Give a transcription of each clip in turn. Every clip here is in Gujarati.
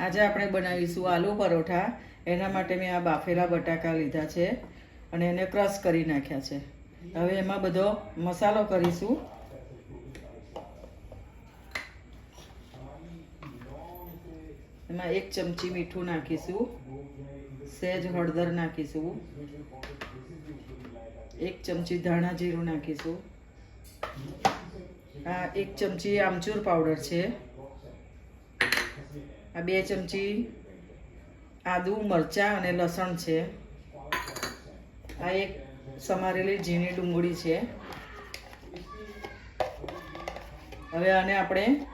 આજે આપણે બનાવીશું આલુ પરોઠા. એના માટે મેં આ બાફેલા બટાકા લીધા છે અને એને ક્રશ કરી નાખ્યા છે. હવે એમાં બધો મસાલો કરીશું. એમાં એક ચમચી મીઠું નાખીશું. સહેજ હળદર નાખીશું. એક ચમચી ધાણા જીરું નાખીશું. આ એક ચમચી આમચૂર પાવડર છે. આ બે ચમચી આદુ, મરચાં અને લસણ છે. આ એક સમારેલી ઝીણી ડુંગળી છે. હવે આને આપણે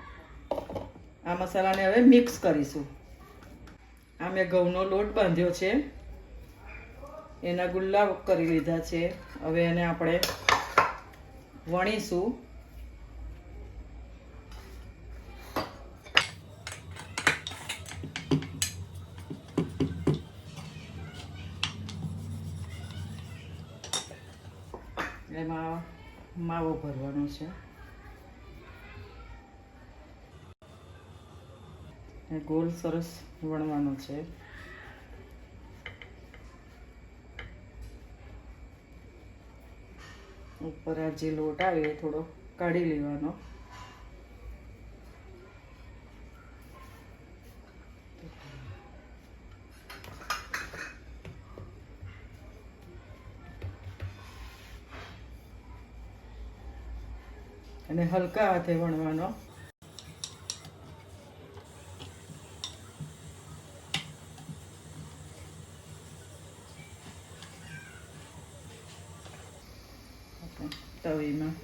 આ મસાલાને હવે મિક્સ કરીશું. આ મેં ઘઉંનો લોટ બાંધ્યો છે. એના ગુલ્લા કરી લીધા છે. હવે એને આપણે વણીશું. એમાં માવો ભરવાનો છે. ગોળ સરસ વણવાનો છે. ઉપર આ જે લોટ આવે થોડો કાઢી લેવાનો. અને હલકા હાથે વણવાનો. તવીમાં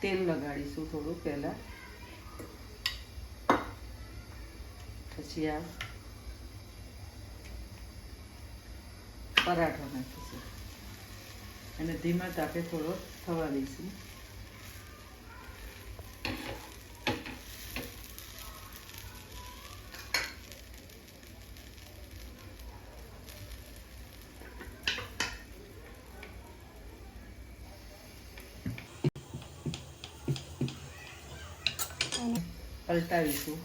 તેલ લગાડીશું થોડું પહેલાં. પછી આ પરાઠો નાખીશું. અને ધીમા તાપે થોડો થવા દઈશું. પલટાવીશું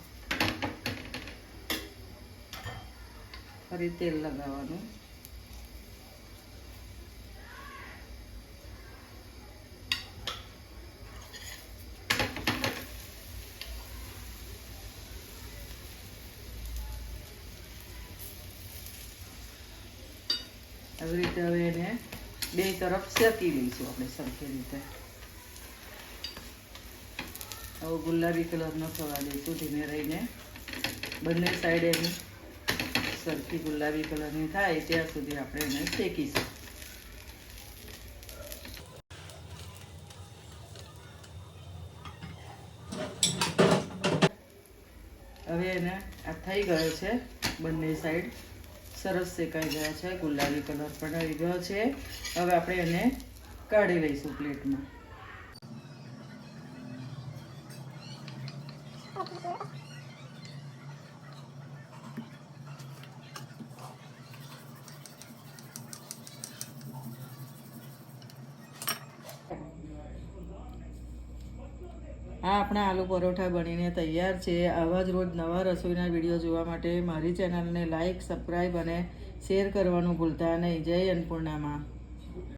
ફરી તેલ લગાવવાનું. આવી રીતે હવે એને બે તરફ શેકી લઈશું આપણે સરખી રીતે. હવે ગુલાબી કલરનો થવા દઈશું ધીમે રહીને. બંને સાઈડ એની સરખી ગુલાબી કલરની થાય ત્યાં સુધી આપણે એને શેકીશું. હવે એને આ થઈ ગયો છે બંને સાઈડ સરસ શેકાઈ ગયા છે, ગુલાબી કલર પણ આવી ગયો છે. હવે આપણે એને કાઢી લઈશું પ્લેટમાં આ આપણા આલુ પરોઠા બનીને તૈયાર છે. આવા જ રોજ નવા રસોઈના વીડિયો જોવા માટે મારી ચેનલને લાઇક સબસ્ક્રાઈબ અને શેર કરવાનું ભૂલતા નહીં. જય અન્નપૂર્ણામાં.